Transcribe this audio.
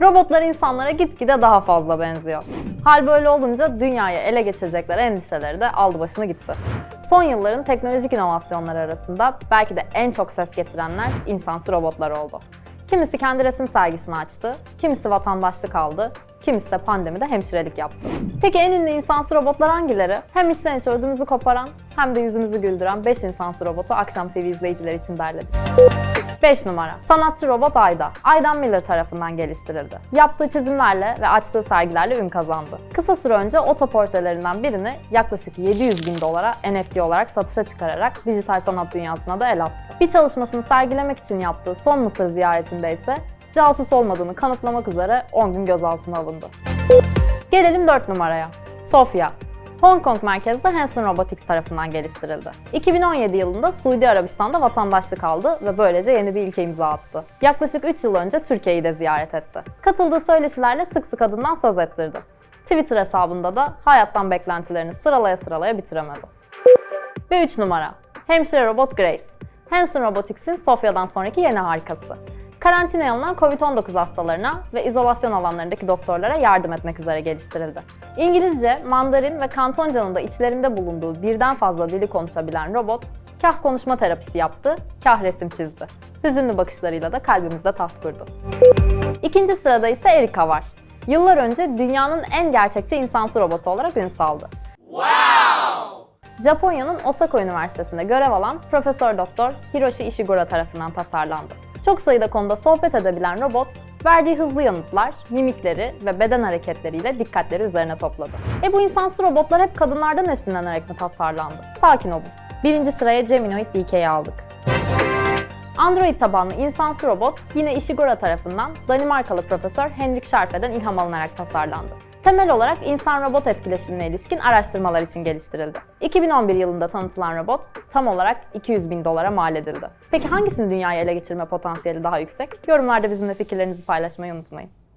Robotlar insanlara gitgide daha fazla benziyor. Hal böyle olunca dünyayı ele geçirecekler endişeleri de aldı başını gitti. Son yılların teknolojik inovasyonları arasında belki de en çok ses getirenler insansı robotlar oldu. Kimisi kendi resim sergisini açtı, kimisi vatandaşlık aldı, kimisi de pandemide hemşirelik yaptı. Peki en ünlü insansı robotlar hangileri? Hem içten içe ödümüzü koparan hem de yüzümüzü güldüren 5 insansı robotu Akşam TV izleyicileri için derledik. 5 numara. Sanatçı robot Ayda. Aydan Miller tarafından geliştirildi. Yaptığı çizimlerle ve açtığı sergilerle ün kazandı. Kısa süre önce otoportrelerinden birini yaklaşık 700 bin dolara NFT olarak satışa çıkararak dijital sanat dünyasına da el attı. Bir çalışmasını sergilemek için yaptığı son Mısır ziyaretinde ise casus olmadığını kanıtlamak üzere 10 gün gözaltına alındı. Gelelim 4 numaraya. Sofia. Hong Kong merkezli Hanson Robotics tarafından geliştirildi. 2017 yılında Suudi Arabistan'da vatandaşlık aldı ve böylece yeni bir ilke imza attı. Yaklaşık 3 yıl önce Türkiye'yi de ziyaret etti. Katıldığı söyleşilerle sık sık adından söz ettirdi. Twitter hesabında da hayattan beklentilerini sıralaya sıralaya bitiremedi. Ve 3 numara. Hemşire robot Grace. Hanson Robotics'in Sofya'dan sonraki yeni harikası. Karantinaya alınan COVID-19 hastalarına ve izolasyon alanlarındaki doktorlara yardım etmek üzere geliştirildi. İngilizce, Mandarin ve Kantonca'nın da içlerinde bulunduğu birden fazla dili konuşabilen robot, kah konuşma terapisi yaptı, kah resim çizdi. Hüzünlü bakışlarıyla da kalbimizde taht kurdu. İkinci sırada ise Erika var. Yıllar önce dünyanın en gerçekçi insansı robotu olarak ün saldı. Japonya'nın Osaka Üniversitesi'nde görev alan Profesör Doktor Hiroshi Ishiguro tarafından tasarlandı. Çok sayıda konuda sohbet edebilen robot, verdiği hızlı yanıtlar, mimikleri ve beden hareketleriyle dikkatleri üzerine topladı. E bu insansı robotlar hep kadınlardan esinlenerek mi tasarlandı? Sakin olun. Birinci sıraya Geminoid DK'yi aldık. Android tabanlı insansı robot yine Ishiguro tarafından Danimarkalı profesör Henrik Scharfe'den ilham alınarak tasarlandı. Temel olarak insan-robot etkileşimine ilişkin araştırmalar için geliştirildi. 2011 yılında tanıtılan robot tam olarak 200 bin dolara mal edildi. Peki hangisinin dünyayı ele geçirme potansiyeli daha yüksek? Yorumlarda bizimle fikirlerinizi paylaşmayı unutmayın.